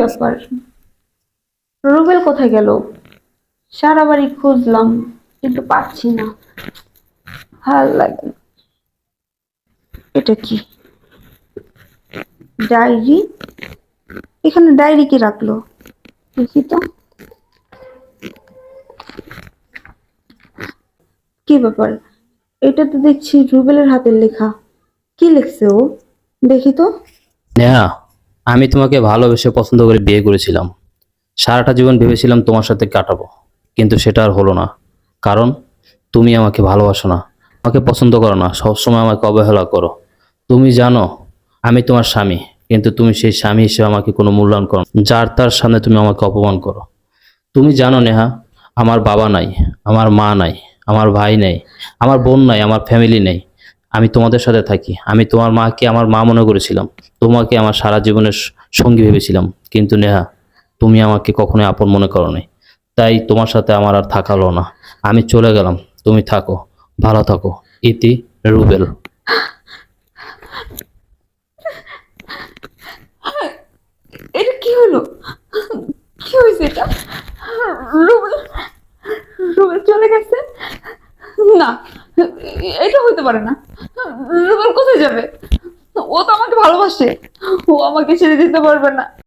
ব্যাপার। রুবেল কোথায় গেল? সারা বাড়ি খুঁজলাম, কিন্তু পাচ্ছি না। ভালো লাগে। না। এটা কি? ডায়েরি? এখানে ডায়েরি কি রাখল? দেখি তো। কি ব্যাপার? এটা তো দেখছি রুবেলের হাতের লেখা। কি লিখছে ও? দেখি তো। নেহা আমি তোমাকে ভালোবেসে পছন্দ করে বিয়ে করেছিলাম। সারাটা জীবন ভেবেছিলাম তোমার সাথে কাটাবো, কিন্তু সেটা আর হলো না। কারণ তুমি আমাকে ভালোবাসো না, আমাকে পছন্দ করো না, সবসময় আমাকে অবহেলা করো। তুমি জানো, আমি তোমার স্বামী, কিন্তু তুমি সেই স্বামী হিসেবে আমাকে কোনো মূল্যায়ন করো। যার তার সামনে তুমি আমাকে অপমান করো। তুমি জানো, নেহা, আমার বাবা নাই, আমার মা নাই, আমার ভাই নেই, আমার বোন নাই, আমার ফ্যামিলি নেই। আমি তোমাদের সাথে থাকি। আমি তোমার মাকে আমার মা মনে করেছিলাম। তোমাকে আমার সারা জীবনের সঙ্গী ভেবেছিলাম। কিন্তু নেহা, তুমি আমাকে কখনোই আপন মনে করো নাই তাই তোমার সাথে আমার আর থাকা হলো না। আমি চলে গেলাম। তুমি থাকো। ভালো থাকো। ইতি রুবেল। এটা কি হলো? কি হয়েছে এটা? রুবেল রুবেল চলে গেছে? না, এটা হতে পারে না। রুবেল কোথায় যাবে? ও তো আমাকে ভালোবাসে। ও আমাকে ছেড়ে দিতে পারবে না।